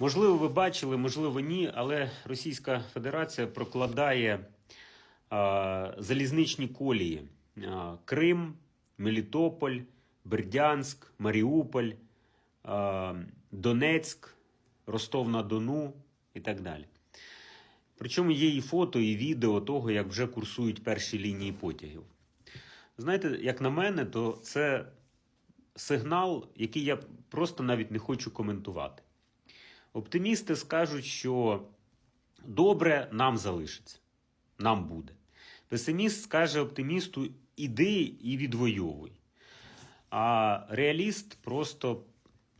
Можливо, ви бачили, можливо, ні, але Російська Федерація прокладає а, залізничні колії: а, Крим, Мелітополь, Бердянськ, Маріуполь, а, Донецьк, Ростов-на-Дону і так далі. Причому є і фото, і відео того, як вже курсують перші лінії потягів. Знаєте, як на мене, то це сигнал, який я просто навіть не хочу коментувати. Оптимісти скажуть, що добре нам залишиться, нам буде. Песиміст скаже оптимісту: іди і відвоюй. А реаліст просто,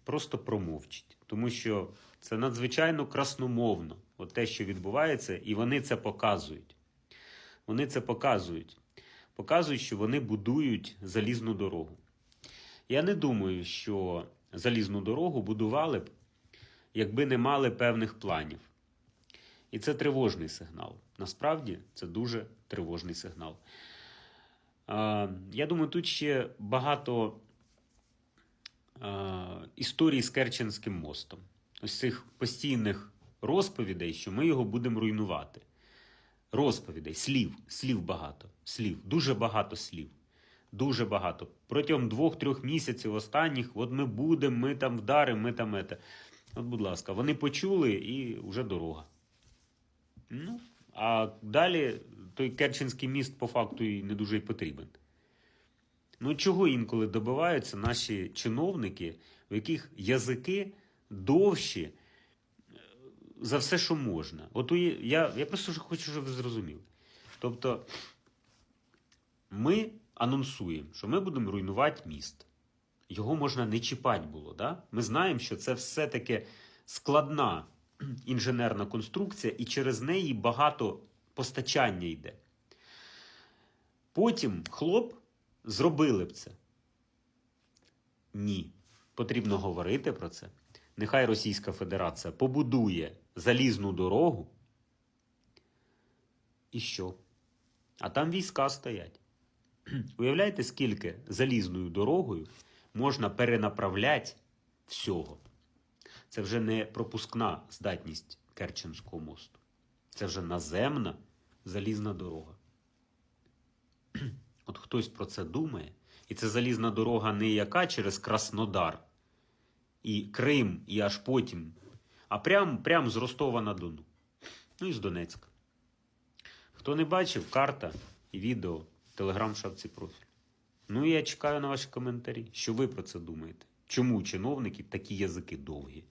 просто промовчить, тому що це надзвичайно красномовно, от те, що відбувається, і вони це показують. Вони це показують. Показують, що вони будують залізну дорогу. Я не думаю, що залізну дорогу будували б, якби не мали певних планів. І це тривожний сигнал. Насправді це дуже тривожний сигнал. Я думаю, тут ще багато історій з Керченським мостом. Ось цих постійних розповідей, що ми його будемо руйнувати. Розповідей, слів, слів багато, слів, дуже багато слів. Дуже багато. Протягом двох-трьох місяців останніх, от ми будемо, ми там вдаримо, ми там ете. От, будь ласка, вони почули і вже дорога. Ну, а далі той Керченський міст по факту і не дуже й потрібен. Ну, чого інколи добиваються наші чиновники, у яких язики довші е, за все, що можна. От я, я просто хочу, щоб ви зрозуміли. Тобто, ми анонсуємо, що ми будемо руйнувати міст. Його можна не чіпати було. Да? Ми знаємо, що це все-таки складна інженерна конструкція, і через неї багато постачання йде. Потім хлоп зробили б це. Ні. Потрібно говорити про це. Нехай Російська Федерація побудує залізну дорогу. І що? А там війська стоять. Уявляєте, скільки залізною дорогою можна перенаправляти всього? Це вже не пропускна здатність Керченського мосту. Це вже наземна залізна дорога. От хтось про це думає, і це залізна дорога не яка через Краснодар і Крим, і аж потім, а прям, прям з Ростова на Дону. Ну і з Донецька. Хто не бачив, карта і відео телеграм-шапці профіль. Ну я чекаю на ваші коментарі. Що ви про це думаєте? Чому у чиновників такі язики довгі?